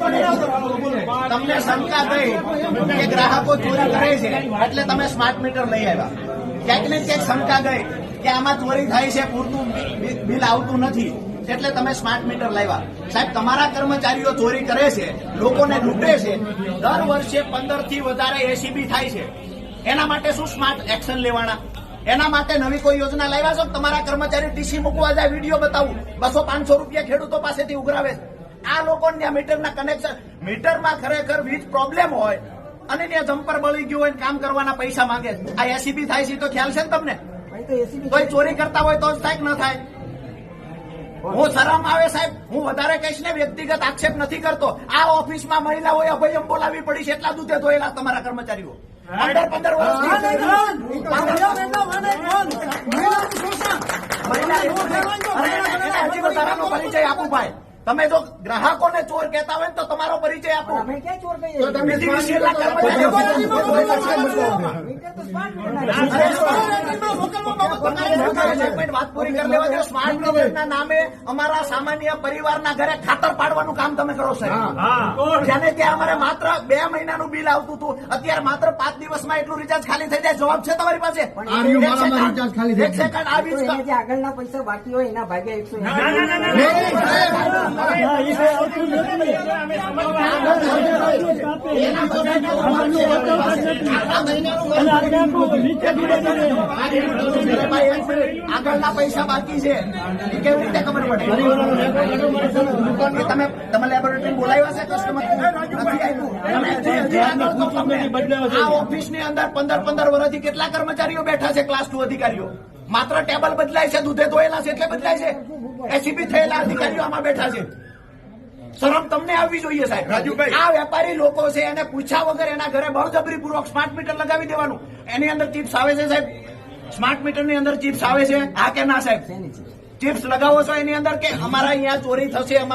તમને શંકા થઈ કે ગ્રાહકો ચોરી કરે છે, એટલે તમે સ્માર્ટ મીટર લઈ આવ્યા. ક્યાંક ને ક્યાંક શંકા ગઈ કે આમાં ચોરી થાય છે, પૂરતું બિલ આવતું નથી, એટલે તમે સ્માર્ટ મીટર લાવ્યા. સાહેબ, તમારા કર્મચારીઓ ચોરી કરે છે, લોકોને લૂંટે છે, દર વર્ષે પંદરથી વધારે એસીબી થાય છે. એના માટે શું સ્માર્ટ એક્શન લેવાના? એના માટે નવી કોઈ યોજના લાવ્યા છો? તમારા કર્મચારી ટીસી મૂકવા જાય, વીડિયો બતાવું. બસો પાંચસો રૂપિયા ખેડૂતો પાસેથી ઉઘરાવે છે. આ લોકોને ત્યાં મીટરના કનેક્શન મીટરમાં ખરેખર વીજ પ્રોબ્લેમ હોય અને ત્યાં જમ્પર બળી ગયું હોય કામ કરવાના પૈસા માંગે. આ એસીબી થાય છે તો ખ્યાલ છે ને તમને? કોઈ ચોરી કરતા હોય તો જ થાય ન થાય. હું શરમ આવે સાહેબ. હું વધારે કહીશ ને વ્યક્તિગત આક્ષેપ નથી કરતો. આ ઓફિસમાં મહિલાઓએ અભયમ બોલાવી પડી છે એટલા દૂધે ધોયેલા તમારા કર્મચારીઓ. પંદર પંદર વર્ષ પરિચય આપું ભાઈ. તમે જો ગ્રાહકોને ચોર કહેતા હોય તો તમારો પરિચય આપો. તો તમે વાત પૂરી કરી લેવા દો. સ્માર્ટ મીટરના નામે અમારા સામાન્ય પરિવારના ઘરે ખાતર પાડવાનું કામ તમે કરો સાહેબ. જેને ત્યાં અમારે માત્ર બે મહિનાનું બિલ આવતું હતું. અત્યારે માત્ર પાંચ દિવસમાં એટલું રિચાર્જ ખાલી થઈ જાય. જવાબ છે તમારી પાસે? એક સેકન્ડ, આવી આગળના પૈસા બાકી હોય એના ભાગ્યા એકસો આગળના પૈસા બાકી છે. એ કેવી રીતે ખબર પડે? તમે તમે લેબોરેટરી બોલાવ્યા છે કસ્ટમર આ ઓફિસની અંદર પંદર પંદર વર્ષથી કેટલા કર્મચારીઓ બેઠા છે ક્લાસ ટુ અધિકારીઓ? માત્ર ટેબલ બદલાય છે દૂધે ધોયેલા છે એટલે બદલાય છે. એસીપી થયેલા અધિકારીઓ આમાં બેઠા છે. શરમ તમને આવવી જોઈએ સાહેબ. રાજુભાઈ. આ વેપારી લોકો છે એને પૂછ્યા વગર એના ઘરે બળજબરી પૂર્વક સ્માર્ટ મીટર લગાવી દેવાનું. એની અંદર ચિપ્સ આવે છે સાહેબ? સ્માર્ટ મીટરની અંદર ચિપ્સ આવે છે? હા કે ના સાહેબ? ચિપ્સ લગાવો છો એની અંદર કે અમારા અહીંયા ચોરી થશે અમારું